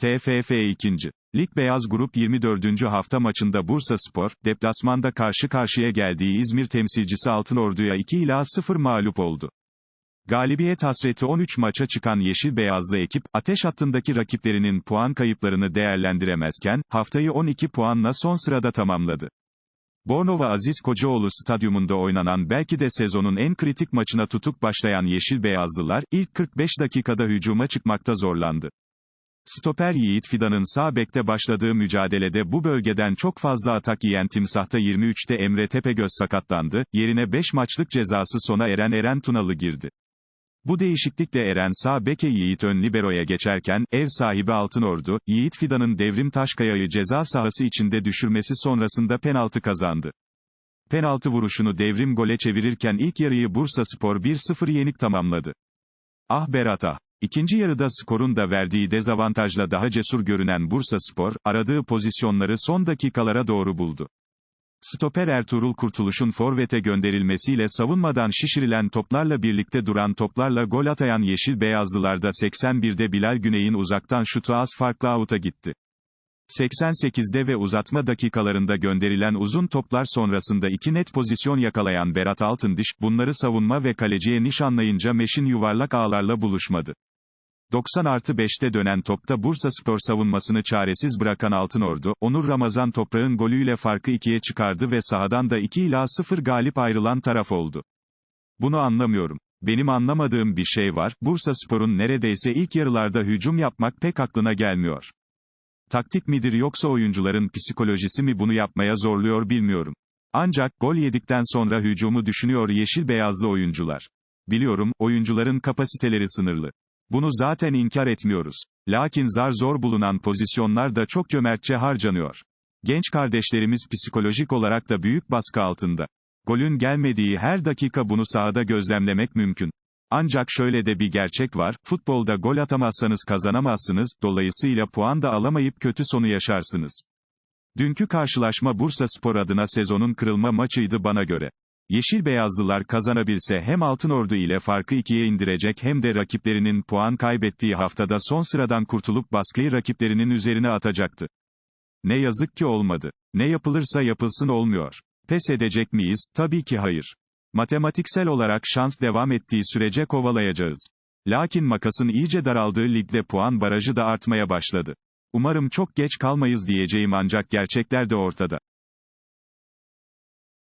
TFF 2. Lig Beyaz Grup 24. hafta maçında Bursa Spor, deplasmanda karşı karşıya geldiği İzmir temsilcisi Altınordu'ya 2 ila 0 mağlup oldu. Galibiyet hasreti 13 maça çıkan Yeşil Beyazlı ekip, ateş hattındaki rakiplerinin puan kayıplarını değerlendiremezken, haftayı 12 puanla son sırada tamamladı. Bornova Aziz Kocaoğlu stadyumunda oynanan belki de sezonun en kritik maçına tutuk başlayan Yeşil Beyazlılar, ilk 45 dakikada hücuma çıkmakta zorlandı. Stoper Yiğit Fidan'ın sağ bekte başladığı mücadelede bu bölgeden çok fazla atak yiyen Timsah'ta 23'te Emre Tepegöz sakatlandı, yerine 5 maçlık cezası sona eren Eren Tunalı girdi. Bu değişiklikle Eren sağ beke Yiğit ön liberoya geçerken, ev sahibi Altınordu, Yiğit Fidan'ın devrim Taşkaya'yı ceza sahası içinde düşürmesi sonrasında penaltı kazandı. Penaltı vuruşunu devrim gole çevirirken ilk yarıyı Bursa Spor 1-0 yenik tamamladı. Ah Berat ah! İkinci yarıda skorun da verdiği dezavantajla daha cesur görünen Bursa Spor, aradığı pozisyonları son dakikalara doğru buldu. Stoper Ertuğrul Kurtuluş'un forvete gönderilmesiyle savunmadan şişirilen toplarla birlikte duran toplarla gol atayan Yeşil Beyazlılarda 81'de Bilal Güney'in uzaktan şutu az farklı avuta gitti. 88'de ve uzatma dakikalarında gönderilen uzun toplar sonrasında iki net pozisyon yakalayan Berat Altındiş, bunları savunma ve kaleciye nişanlayınca Meş'in yuvarlak ağlarla buluşmadı. 90 artı 5'te dönen topta Bursa Spor savunmasını çaresiz bırakan Altınordu, Onur Ramazan Toprak'ın golüyle farkı ikiye çıkardı ve sahadan da 2 ila 0 galip ayrılan taraf oldu. Bunu anlamıyorum. Benim anlamadığım bir şey var, Bursa Spor'un neredeyse ilk yarılarda hücum yapmak pek aklına gelmiyor. Taktik midir yoksa oyuncuların psikolojisi mi bunu yapmaya zorluyor bilmiyorum. Ancak, gol yedikten sonra hücumu düşünüyor yeşil beyazlı oyuncular. Biliyorum, oyuncuların kapasiteleri sınırlı. Bunu zaten inkar etmiyoruz. Lakin zar zor bulunan pozisyonlar da çok cömertçe harcanıyor. Genç kardeşlerimiz psikolojik olarak da büyük baskı altında. Golün gelmediği her dakika bunu sahada gözlemlemek mümkün. Ancak şöyle de bir gerçek var, futbolda gol atamazsanız kazanamazsınız, dolayısıyla puan da alamayıp kötü sonu yaşarsınız. Dünkü karşılaşma Bursa Spor adına sezonun kırılma maçıydı bana göre. Yeşil Beyazlılar kazanabilse hem Altınordu ile farkı ikiye indirecek hem de rakiplerinin puan kaybettiği haftada son sıradan kurtulup baskıyı rakiplerinin üzerine atacaktı. Ne yazık ki olmadı. Ne yapılırsa yapılsın olmuyor. Pes edecek miyiz? Tabii ki hayır. Matematiksel olarak şans devam ettiği sürece kovalayacağız. Lakin makasın iyice daraldığı ligde puan barajı da artmaya başladı. Umarım çok geç kalmayız diyeceğim ancak gerçekler de ortada.